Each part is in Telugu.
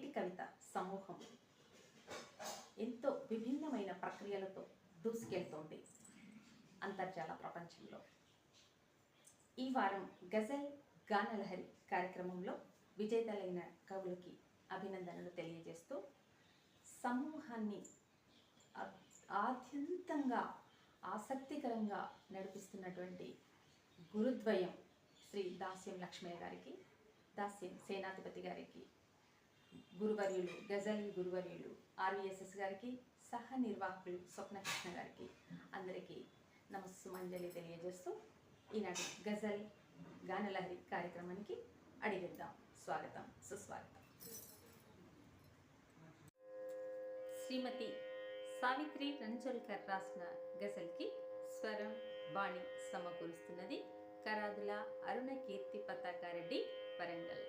నేటి కవిత సమూహం. ఎంతో విభిన్నమైన ప్రక్రియలతో దూసుకెళ్తోంది అంతర్జాల ప్రపంచంలో. ఈ వారం గజల్ గానలహరి కార్యక్రమంలో విజేతలైన కవులకి అభినందనలు తెలియజేస్తూ సమూహాన్ని ఆద్యంతంగా ఆసక్తికరంగా నడిపిస్తున్నటువంటి గురుద్వయం శ్రీ దాస్యం లక్ష్మయ్య గారికి దాస్యం సేనాధిపతి గారికి గురువర్యులు గజల్ గురువర్యులు ఆర్వీఎస్ఎస్ గారికి సహ నిర్వాహకులు స్వప్నకృష్ణ గారికి అందరికీ నమస్సుమంజలి తెలియజేస్తూ ఈనాటి గజల్ గానలహరి కార్యక్రమానికి అడిగిద్దాం. స్వాగతం సుస్వాగతం. శ్రీమతి సావిత్రి రంజోల్కర్ రాసిన గజల్కి స్వరం బాణి సమకూరుస్తున్నది కరాదుల అరుణ కీర్తి పతాకారెడ్డి వరంగల్.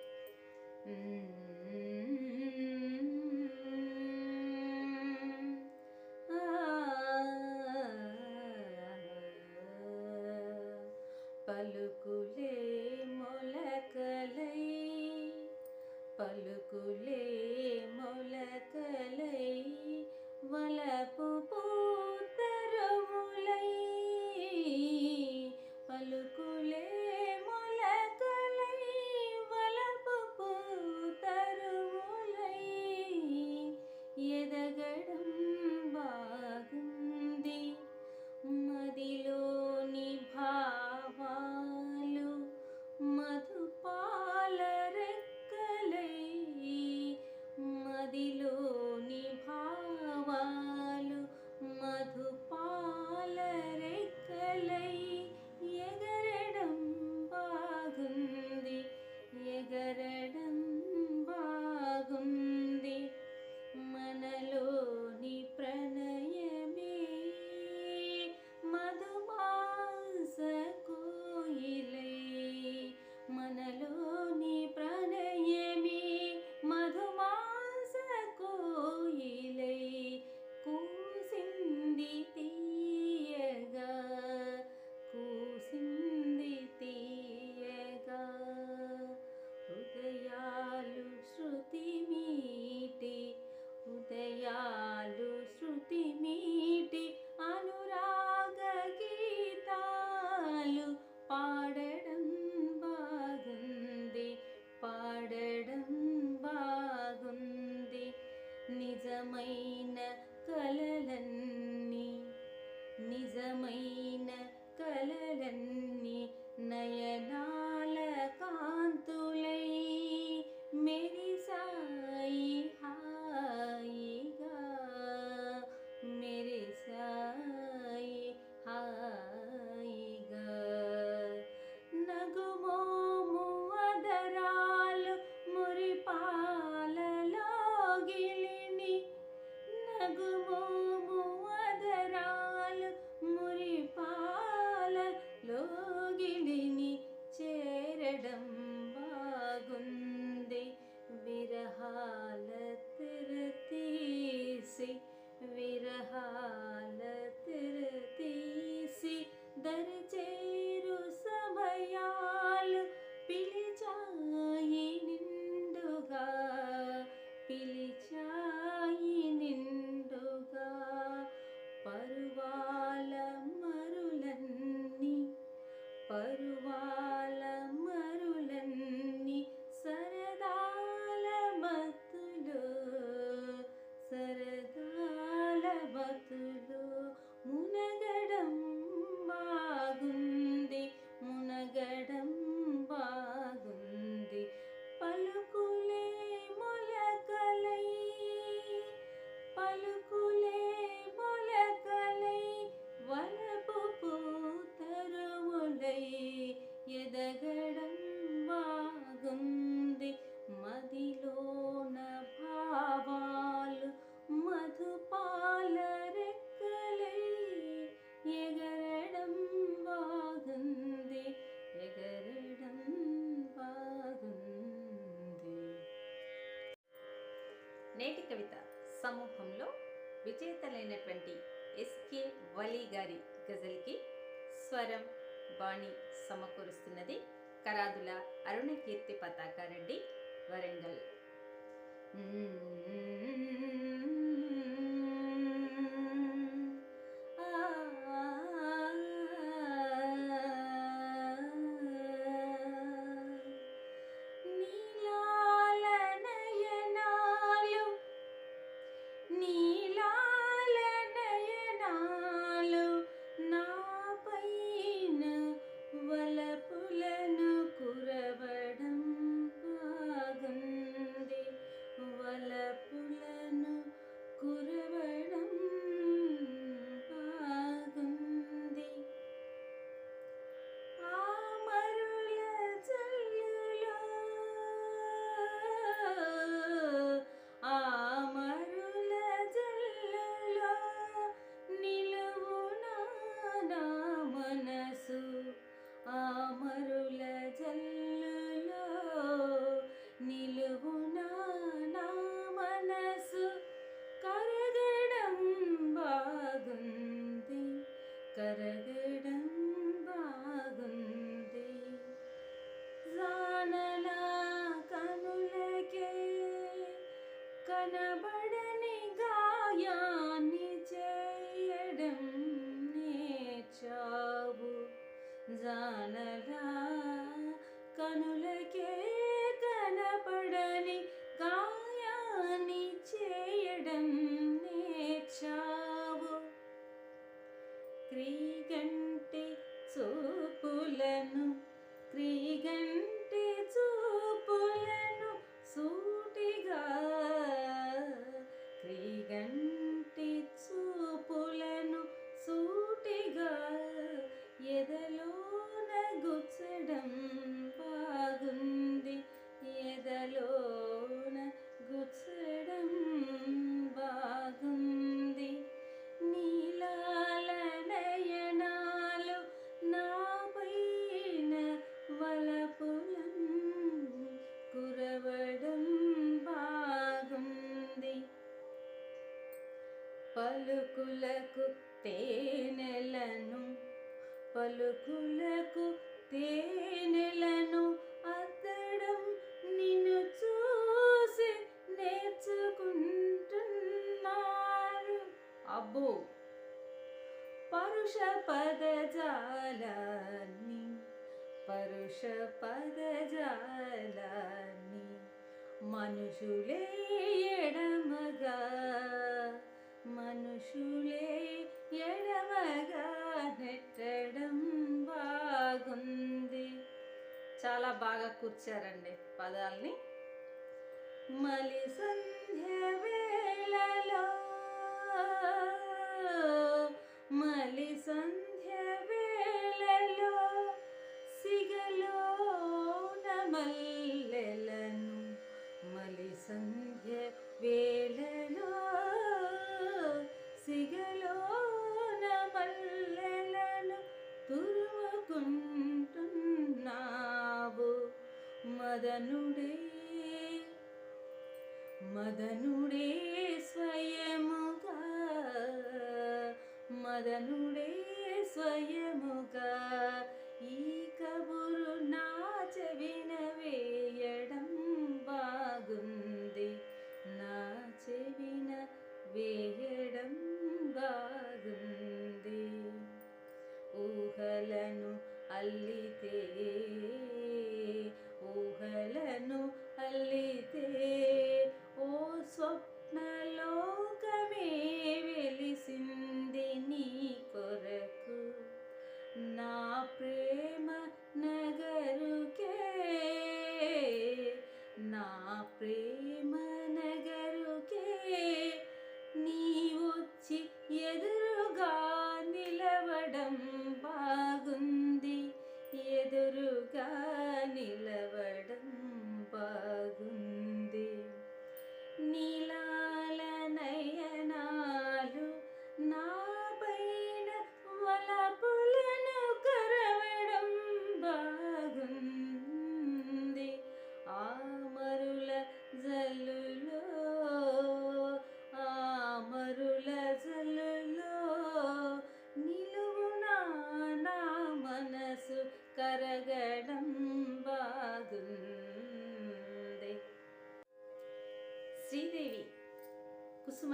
పాల ఎగరడం బాగుంది బాగుంది. నేటి కవిత సమూహంలో విజేతలైనటువంటి ఎస్కే వలి గారి గజల్కి స్వరం బాణి సమకూరుస్తున్నది కరాదుల అరుణకీర్తి పతాకారెడ్డి వరంగల్. కనరా కనులకే కనపడని గాయాన్ని చేయడం నేర్చావు. క్రీగంటి చూపులను క్రీగంటి చూపులను సూటిగా తేనెలను పలుకులకు తేనెలను అద్దడం నిన్ను చూసి నేర్చుకుంటున్నారు. అబ్బో! పరుష పదజాలాన్ని పరుష పదజాలాన్ని మనుషులే ఎడమగా కూర్చారండి పదాలని. మలి సంధ్య వేళలో మలి సంధ్య వేళలో సిగలోన మల్లెలను మలి సంధ్య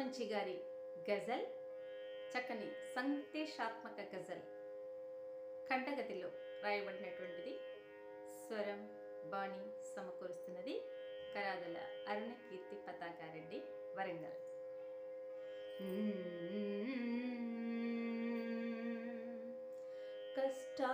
మంచి గారి గజల్ చక్కని సందేశాత్మక గజల్ ఖండగతిలో రాయబడినటువంటిది. స్వరం బాణి సమకూరుస్తున్నది కరాదల అరుణ కీర్తి పతాకారెడ్డి వరంగల్. కష్టా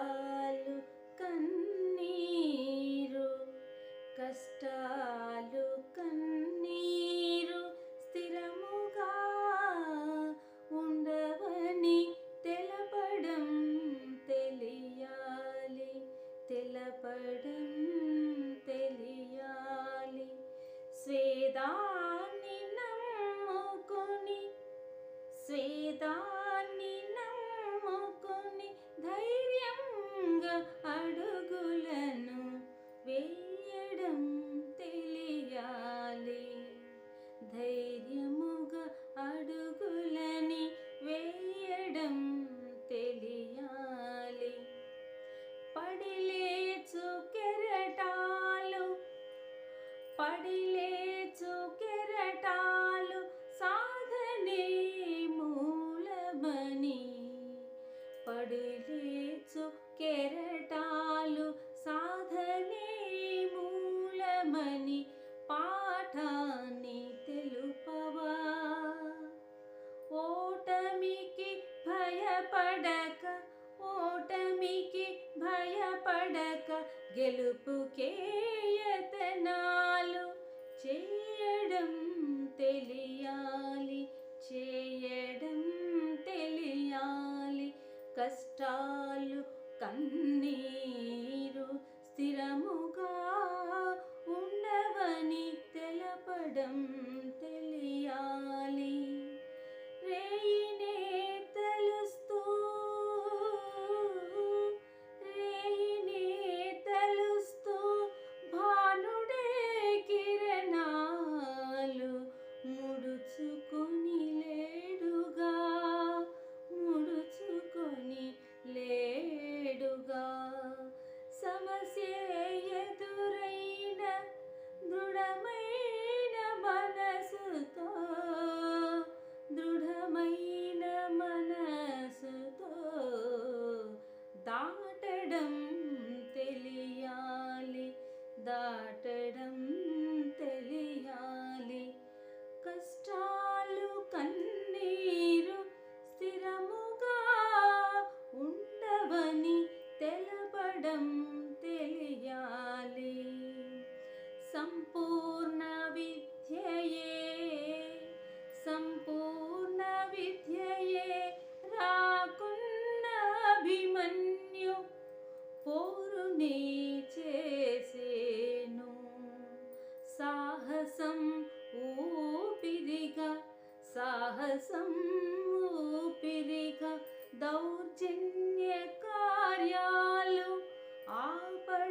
గెలుపుకేయతనాలు చేయడం తెలియాలి చేయడం తెలియాలి. కష్టాలు కన్నీరు స్థిరముగా ఉండవని తెలపడం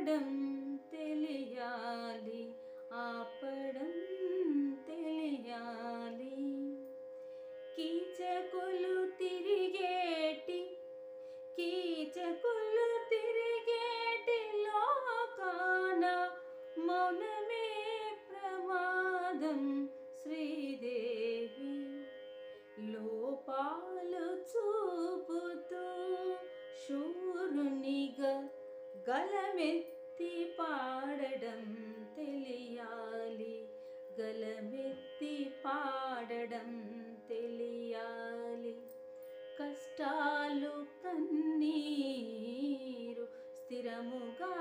ఆపడం తెలియాలి ఆపడం తెలియాలి. కీచకులు తిరిగేటి కీచకులు తిరిగేటి లోకాన మౌనమే ప్రమాదం శ్రీదేవి. లోపాలు చూపుతూ శూరునిగా గలమెత్తి గలమెత్తి పాడడం తెలియాలి గలమెత్తి పాడడం తెలియాలి కష్టాలు కన్నీరు స్థిరముగా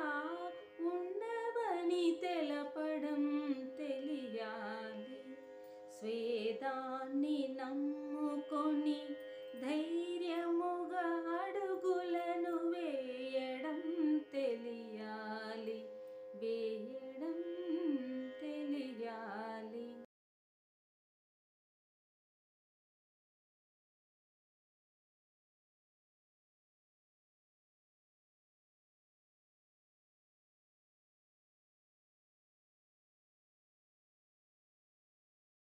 ఉండవని తెలపడం తెలియాలి స్వేదాన్ని నమ్మ